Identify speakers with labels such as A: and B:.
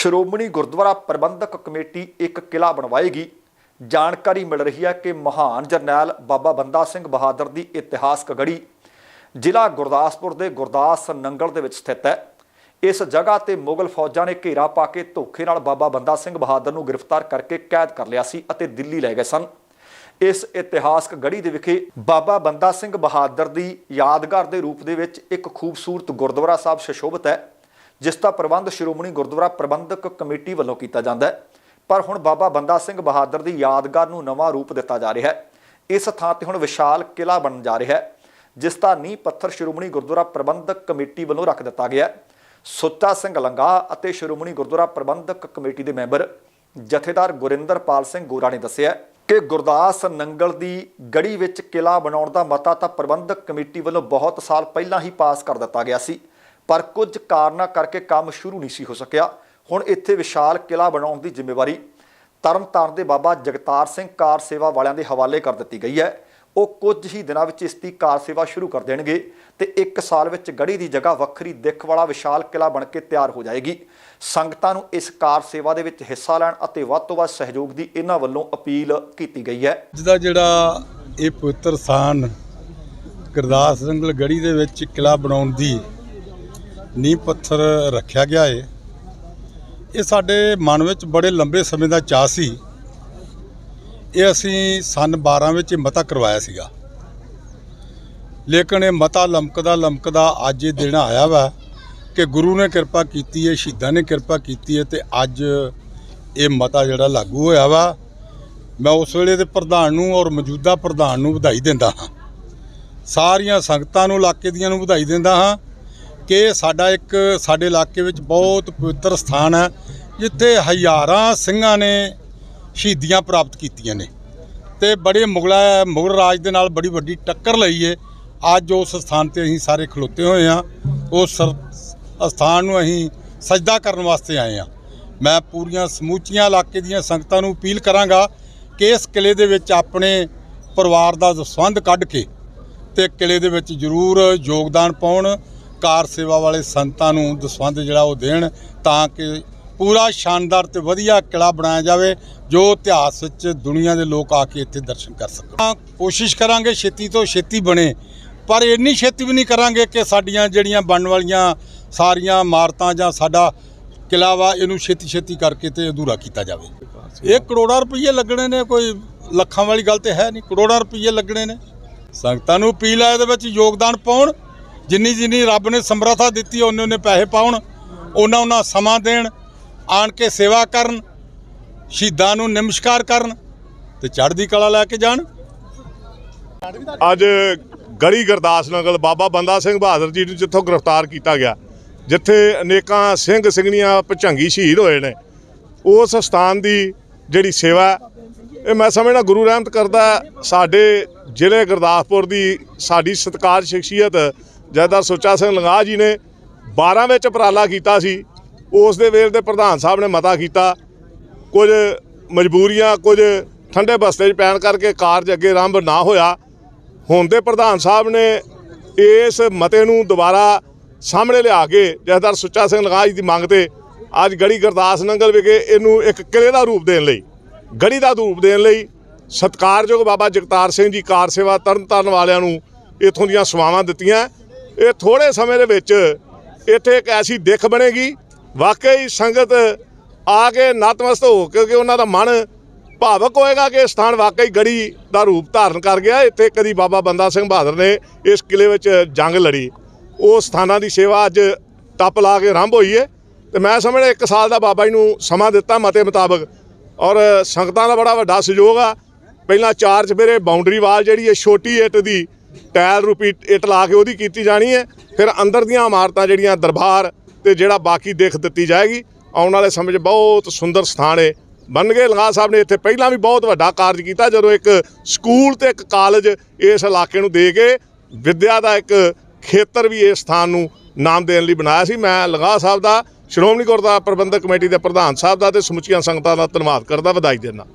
A: Shiromani Gurdwara Parbandhak committee ਇੱਕ ਕਿਲਾ ਬਣਵਾਏਗੀ। ਜਾਣਕਾਰੀ ਮਿਲ ਰਹੀ ਹੈ ਕਿ ਮਹਾਨ ਜਰਨੈਲ ਬਾਬਾ ਬੰਦਾ ਸਿੰਘ ਬਹਾਦਰ ਦੀ ਇਤਿਹਾਸਕ ਗੜੀ ਜ਼ਿਲ੍ਹਾ ਗੁਰਦਾਸਪੁਰ ਦੇ ਗੁਰਦਾਸ ਨੰਗਲ ਦੇ ਵਿੱਚ ਸਥਿਤ ਹੈ। ਇਸ ਜਗ੍ਹਾ ਤੇ ਮੁਗਲ ਫੌਜਾਂ ਨੇ ਘੇਰਾ ਪਾ ਕੇ ਧੋਖੇ ਨਾਲ ਬਾਬਾ ਬੰਦਾ ਸਿੰਘ ਬਹਾਦਰ ਨੂੰ ਗ੍ਰਿਫਤਾਰ ਕਰਕੇ ਕੈਦ ਕਰ ਲਿਆ ਸੀ ਅਤੇ ਦਿੱਲੀ ਲੈ ਗਏ ਸਨ। ਇਸ ਇਤਿਹਾਸਕ ਗੜੀ ਦੇ ਵਿਖੇ ਬਾਬਾ ਬੰਦਾ ਸਿੰਘ ਬਹਾਦਰ ਦੀ ਯਾਦਗਾਰ ਦੇ ਰੂਪ ਦੇ ਵਿੱਚ ਇੱਕ ਖੂਬਸੂਰਤ ਗੁਰਦੁਆਰਾ ਸਾਹਿਬ ਸ਼ਸ਼ੋਭਤ ਹੈ। ਜਿਸ ਦਾ ਪ੍ਰਬੰਧ ਸ਼੍ਰੋਮਣੀ ਗੁਰਦੁਆਰਾ ਪ੍ਰਬੰਧਕ ਕਮੇਟੀ ਵੱਲੋਂ ਕੀਤਾ ਜਾਂਦਾ ਹੈ। ਪਰ ਹੁਣ ਬਾਬਾ ਬੰਦਾ ਸਿੰਘ ਬਹਾਦਰ ਦੀ ਯਾਦਗਾਰ ਨੂੰ ਨਵਾਂ ਰੂਪ ਦਿੱਤਾ ਜਾ ਰਿਹਾ ਹੈ। ਇਸ ਥਾਂ ਤੇ ਹੁਣ ਵਿਸ਼ਾਲ ਕਿਲਾ ਬਣਨ ਜਾ ਰਿਹਾ ਹੈ, ਜਿਸ ਦਾ ਨੀਂਹ ਪੱਥਰ ਸ਼੍ਰੋਮਣੀ ਗੁਰਦੁਆਰਾ ਪ੍ਰਬੰਧਕ ਕਮੇਟੀ ਵੱਲੋਂ ਰੱਖ ਦਿੱਤਾ ਗਿਆ ਹੈ। ਸੁੱਚਾ ਸਿੰਘ ਲੰਗਾ ਅਤੇ ਸ਼੍ਰੋਮਣੀ ਗੁਰਦੁਆਰਾ ਪ੍ਰਬੰਧਕ ਕਮੇਟੀ ਦੇ ਮੈਂਬਰ ਜਥੇਦਾਰ ਗੁਰਿੰਦਰਪਾਲ ਸਿੰਘ ਗੋਰਾ ਨੇ ਦੱਸਿਆ ਕਿ ਗੁਰਦਾਸ ਨੰਗਲ ਦੀ ਗੜੀ ਵਿੱਚ ਕਿਲਾ ਬਣਾਉਣ ਦਾ ਮਤਾ ਤਾਂ ਪ੍ਰਬੰਧਕ ਕਮੇਟੀ ਵੱਲੋਂ ਬਹੁਤ ਸਾਲ ਪਹਿਲਾਂ ਹੀ ਪਾਸ ਕਰ ਦਿੱਤਾ ਗਿਆ ਸੀ। ਪਰ ਕੁਝ ਕਾਰਨਾਂ ਕਰਕੇ ਕੰਮ ਸ਼ੁਰੂ ਨਹੀਂ ਸੀ ਹੋ ਸਕਿਆ। ਹੁਣ ਇੱਥੇ ਵਿਸ਼ਾਲ ਕਿਲਾ ਬਣਾਉਣ ਦੀ ਜ਼ਿੰਮੇਵਾਰੀ ਤਰਨਤਾਰਨ ਦੇ ਬਾਬਾ ਜਗਤਾਰ ਸਿੰਘ ਕਾਰ ਸੇਵਾ ਵਾਲਿਆਂ ਦੇ ਹਵਾਲੇ ਕਰ ਦਿੱਤੀ ਗਈ ਹੈ। ਉਹ ਕੁਝ ਹੀ ਦਿਨਾਂ ਵਿੱਚ ਇਸ ਦੀ ਕਾਰ ਸੇਵਾ ਸ਼ੁਰੂ ਕਰ ਦੇਣਗੇ ਤੇ 1 ਸਾਲ ਵਿੱਚ ਗੜੀ ਦੀ ਜਗ੍ਹਾ ਵੱਖਰੀ ਦਿੱਖ ਵਾਲਾ ਵਿਸ਼ਾਲ ਕਿਲਾ ਬਣ ਕੇ ਤਿਆਰ ਹੋ ਜਾਏਗੀ। ਸੰਗਤਾਂ ਨੂੰ ਇਸ ਕਾਰ ਸੇਵਾ ਦੇ ਵਿੱਚ ਹਿੱਸਾ ਲੈਣ ਅਤੇ ਵੱਧ ਤੋਂ ਵੱਧ ਸਹਿਯੋਗ ਦੀ ਇਹਨਾਂ ਵੱਲੋਂ ਅਪੀਲ ਕੀਤੀ ਗਈ ਹੈ।
B: ਅੱਜ ਜਿਹੜਾ ਇਹ ਪਵਿੱਤਰ ਸਥਾਨ ਗੁਰਦਾਸ ਸਿੰਘ ਗੜੀ ਦੇ ਵਿੱਚ ਕਿਲਾ ਬਣਾਉਣ ਦੀ ਨੀਂਹ ਪੱਥਰ ਰੱਖਿਆ ਗਿਆ ਹੈ ਇਹ ਸਾਡੇ ਮਨ ਵਿੱਚ ਬੜੇ ਲੰਬੇ ਸਮੇਂ ਦਾ ਚਾਅ ਸੀ। ਇਹ ਅਸੀਂ ਸਨ 12 ਵਿੱਚ ਇਹ ਮਤਾ ਕਰਵਾਇਆ ਸੀਗਾ। ਲੇਕਿਨ ਇਹ ਮਤਾ ਲਮਕਦਾ ਲਮਕਦਾ ਅੱਜ ਇਹ ਦਿਨ ਆਇਆ ਵਾ ਕਿ ਗੁਰੂ ਨੇ ਕਿਰਪਾ ਕੀਤੀ ਹੈ ਸ਼ਹੀਦਾਂ ਨੇ ਕਿਰਪਾ ਕੀਤੀ ਹੈ ਤੇ ਅੱਜ ਇਹ ਮਤਾ ਜਿਹੜਾ ਲਾਗੂ ਹੋਇਆ ਵਾ, ਮੈਂ ਉਸ ਵੇਲੇ ਦੇ ਪ੍ਰਧਾਨ ਨੂੰ ਔਰ ਮੌਜੂਦਾ ਪ੍ਰਧਾਨ ਨੂੰ ਵਧਾਈ ਦਿੰਦਾ ਹਾਂ। ਸਾਰੀਆਂ ਸੰਗਤਾਂ ਨੂੰ, ਇਲਾਕੇ ਦੀਆਂ ਨੂੰ ਵਧਾਈ ਦਿੰਦਾ ਹਾਂ ਕਿ ਸਾਡਾ ਇੱਕ, ਸਾਡੇ ਇਲਾਕੇ ਵਿੱਚ ਬਹੁਤ ਪਵਿੱਤਰ ਸਥਾਨ ਹੈ, ਜਿੱਥੇ ਹਜ਼ਾਰਾਂ ਸਿੰਘਾਂ ਨੇ ਸ਼ਹੀਦੀਆਂ ਪ੍ਰਾਪਤ ਕੀਤੀਆਂ ਨੇ। ਤੇ ਬੜੇ ਮੁਗਲਾ, ਮੁਗਲ ਰਾਜ ਦੇ ਨਾਲ ਬੜੀ ਵੱਡੀ ਟੱਕਰ ਲਈ ਏ। ਅੱਜ ਉਸ ਸਥਾਨ ਤੇ ਅਸੀਂ ਸਾਰੇ ਖਲੋਤੇ ਹੋਏ ਹਾਂ। ਉਸ ਸਰ- ਸਥਾਨ ਨੂੰ ਅਸੀਂ ਸਜਦਾ ਕਰਨ ਵਾਸਤੇ ਆਏ ਹਾਂ। ਮੈਂ ਪੂਰੀਆਂ ਸਮੂਚੀਆਂ ਇਲਾਕੇ ਦੀਆਂ ਸੰਗਤਾਂ ਨੂੰ ਅਪੀਲ ਕਰਾਂਗਾ ਕਿ ਇਸ ਕਿਲੇ ਦੇ ਵਿੱਚ ਆਪਣੇ ਪਰਿਵਾਰ ਦਾ ਸੰਬੰਧ ਕੱਢ ਕੇ ਤੇ ਕਿਲੇ ਦੇ ਵਿੱਚ ਜ਼ਰੂਰ ਯੋਗਦਾਨ ਪਾਉਣ। ਕਾਰ ਸੇਵਾ ਵਾਲੇ ਸੰਤਾਂ ਨੂੰ ਦਸਵੰਧ ਜਿਹੜਾ ਉਹ ਦੇਣ ਤਾਂ ਕਿ ਪੂਰਾ ਸ਼ਾਨਦਾਰ ਤੇ ਵਧੀਆ ਕਿਲਾ ਬਣਾਇਆ ਜਾਵੇ ਜੋ ਇਤਿਹਾਸ ਵਿੱਚ ਦੁਨੀਆ ਦੇ ਲੋਕ ਆ ਕੇ ਇੱਥੇ ਦਰਸ਼ਨ ਕਰ ਸਕਣ। ਹਾਂ, ਕੋਸ਼ਿਸ਼ ਕਰਾਂਗੇ ਛੇਤੀ ਤੋਂ ਛੇਤੀ ਬਣੇ ਪਰ ਇੰਨੀ ਛੇਤੀ ਵੀ ਨਹੀਂ ਕਰਾਂਗੇ ਕਿ ਸਾਡੀਆਂ ਜਿਹੜੀਆਂ ਬਣਨ ਵਾਲੀਆਂ ਸਾਰੀਆਂ ਇਮਾਰਤਾਂ ਜਾਂ ਸਾਡਾ ਕਿਲਾ ਵਾ ਇਹਨੂੰ ਛੇਤੀ ਛੇਤੀ ਕਰਕੇ ਤੇ ਅਧੂਰਾ ਕੀਤਾ ਜਾਵੇ। ਇਹ ਕਰੋੜਾਂ ਰੁਪਏ ਲੱਗਣੇ ਨੇ ਕੋਈ ਲੱਖਾਂ ਵਾਲੀ ਗੱਲ ਤੇ ਹੈ ਨਹੀਂ ਕਰੋੜਾਂ ਰੁਪਏ ਲੱਗਣੇ ਨੇ। ਸੰਗਤਾਂ ਨੂੰ ਅਪੀਲ ਹੈ ਇਹਦੇ ਵਿੱਚ ਯੋਗਦਾਨ ਪਾਉਣ। ਜਿੰਨੀ ਜਿੰਨੀ ਰੱਬ ਨੇ ਸਮਰੱਥਾ ਦਿੱਤੀ ਉਹਨੇ ਉਹਨੇ ਪੈਸੇ ਪਾਉਣ ਉਹਨਾਂ ਉਹਨਾਂ ਸਮਾਂ ਦੇਣ, ਆਣ ਕੇ ਸੇਵਾ ਕਰਨ, ਸ਼ਹੀਦਾਂ ਨੂੰ ਨਮਸਕਾਰ ਕਰਨ ਤੇ ਚੜ੍ਹਦੀ ਕਲਾ ਲੈ ਕੇ ਜਾਣ।
C: ਅੱਜ ਗੜੀ ਗੁਰਦਾਸ ਨਗਰ ਬਾਬਾ ਬੰਦਾ ਸਿੰਘ ਬਹਾਦਰ ਜੀ ਨੂੰ ਜਿੱਥੋਂ ਗ੍ਰਿਫਤਾਰ ਕੀਤਾ ਗਿਆ, ਜਿੱਥੇ ਅਨੇਕਾਂ ਸਿੰਘ ਸਿੰਘਣੀਆਂ ਭਚੰਗੀ ਸ਼ਹੀਦ ਹੋਏ ਨੇ, ਉਸ ਸਥਾਨ ਦੀ ਜਿਹੜੀ ਸੇਵਾ ਇਹ ਮੈਂ ਸਮਝਣਾ ਗੁਰੂ ਰਹਿਮਤ ਕਰਦਾ ਸਾਡੇ ਜ਼ਿਲ੍ਹੇ ਗੁਰਦਾਸਪੁਰ ਦੀ ਸਾਡੀ ਸਤਿਕਾਰ ਸ਼ਖਸੀਅਤ ਜੈਦਾਰ ਸੁੱਚਾ ਸਿੰਘ ਲੰਗਾ ਜੀ ਨੇ 12 ਵਿੱਚ ਉਪਰਾਲਾ ਕੀਤਾ ਸੀ। ਉਸ ਦੇ ਵੇਲੇ ਦੇ ਪ੍ਰਧਾਨ ਸਾਹਿਬ ਨੇ ਮਤਾ ਕੀਤਾ। ਕੁਝ ਮਜਬੂਰੀਆਂ, ਕੁਝ ਠੰਡੇ ਬਸਤੇ 'ਚ ਪੈਣ ਕਰਕੇ ਕਾਰਜ ਅੱਗੇ ਆਰੰਭ ਨਾ ਹੋਇਆ। ਹੁਣ ਦੇ ਪ੍ਰਧਾਨ ਸਾਹਿਬ ਨੇ ਇਸ ਮਤੇ ਨੂੰ ਦੁਬਾਰਾ ਸਾਹਮਣੇ ਲਿਆ ਕੇ ਜਥੇਦਾਰ ਸੁੱਚਾ ਸਿੰਘ ਲੰਗਾ ਜੀ ਦੀ ਮੰਗ ਤੇ ਅੱਜ ਗੜੀ ਗੁਰਦਾਸ ਨੰਗਲ ਵਿਖੇ ਇਹਨੂੰ ਇੱਕ ਕਿਲੇ ਦਾ ਰੂਪ ਦੇਣ ਲਈ, ਗੜੀ ਦਾ ਰੂਪ ਦੇਣ ਲਈ ਸਤਿਕਾਰਯੋਗ ਬਾਬਾ ਜਗਤਾਰ ਸਿੰਘ ਜੀ ਕਾਰ ਸੇਵਾ ਤਰਨਤਾਰਨ ਵਾਲਿਆਂ ਨੂੰ ਇਥੋਂ ਦੀਆਂ ਸੇਵਾਵਾਂ ਦਿੱਤੀਆਂ। ਇਹ ਥੋੜੇ ਸਮੇਂ ਦੇ ਵਿੱਚ ਇੱਥੇ ਇੱਕ ਐਸੀ ਦਿੱਖ ਬਣੇਗੀ। ਵਾਕਈ ਸੰਗਤ ਆ ਕੇ ਨਤਮਸਤ ਹੋ ਕਿਉਂਕਿ ਉਹਨਾਂ ਦਾ ਮਨ ਭਾਵਕ ਹੋਏਗਾ ਕਿ ਸਥਾਨ ਵਾਕਈ ਗੜੀ ਦਾ ਰੂਪ ਧਾਰਨ ਕਰ ਗਿਆ। ਇੱਥੇ ਕਦੀ ਬਾਬਾ ਬੰਦਾ ਸਿੰਘ ਬਹਾਦਰ ਨੇ ਇਸ ਕਿਲੇ ਵਿੱਚ ਜੰਗ ਲੜੀ। ਉਹ ਸਥਾਨਾਂ ਦੀ ਸੇਵਾ ਅੱਜ ਟੱਪ ਲਾ ਕੇ ਆਰੰਭ ਹੋਈ ਹੈ ਤੇ ਮੈਂ ਸਮਝਦਾ ਇੱਕ ਸਾਲ ਦਾ ਬਾਬਾ ਜੀ ਨੂੰ ਸਮਾਂ ਦਿੱਤਾ ਮਤੇ ਮੁਤਾਬਕ। ਔਰ ਸੰਗਤਾਂ ਦਾ ਬੜਾ ਵੱਡਾ ਸਹਿਯੋਗ ਆ। ਪਹਿਲਾਂ ਚਾਰ ਚਫੇਰੇ ਬਾਉਂਡਰੀ ਵਾਲ ਜਿਹੜੀ ਹੈ ਛੋਟੀ ਇੱਟ ਦੀ ਟਾਇਲ ਰੂਪੀ ਇੱਟ ਲਾ ਕੇ ਉਹਦੀ ਕੀਤੀ ਜਾਣੀ ਹੈ। ਫਿਰ ਅੰਦਰ ਦੀਆਂ ਇਮਾਰਤਾਂ ਜਿਹੜੀਆਂ ਦਰਬਾਰ ਤੇ ਜਿਹੜਾ ਬਾਕੀ ਦੇਖ ਦਿੱਤੀ ਜਾਏਗੀ, ਆਉਣ ਵਾਲੇ ਸਮੇਂ 'ਚ ਬਹੁਤ ਸੁੰਦਰ ਸਥਾਨ ਹੈ ਬੰਨਗੇ ਲੰਗਾ ਸਾਹਿਬ ਨੇ ਇੱਥੇ ਪਹਿਲਾਂ ਵੀ ਬਹੁਤ ਵੱਡਾ ਕਾਰਜ ਕੀਤਾ, ਜਦੋਂ ਇੱਕ ਸਕੂਲ ਤੇ ਇੱਕ ਕਾਲਜ ਇਸ ਇਲਾਕੇ ਨੂੰ ਦੇ ਕੇ ਵਿੱਦਿਆ ਦਾ ਇੱਕ ਖੇਤਰ ਵੀ ਇਸ ਸਥਾਨ ਨੂੰ ਨਾਮ ਦੇਣ ਲਈ ਬਣਾਇਆ ਸੀ। ਮੈਂ ਲੰਗਾ ਸਾਹਿਬ ਦਾ, ਸ਼੍ਰੋਮਣੀ ਗੁਰਦੁਆਰਾ ਪ੍ਰਬੰਧਕ ਕਮੇਟੀ ਦੇ ਪ੍ਰਧਾਨ ਸਾਹਿਬ ਦਾ ਤੇ ਸਮੁੱਚੀਆਂ ਸੰਗਤਾਂ ਦਾ ਧੰਨਵਾਦ ਕਰਦਾ। ਵਧਾਈ ਦਿੰਦਾ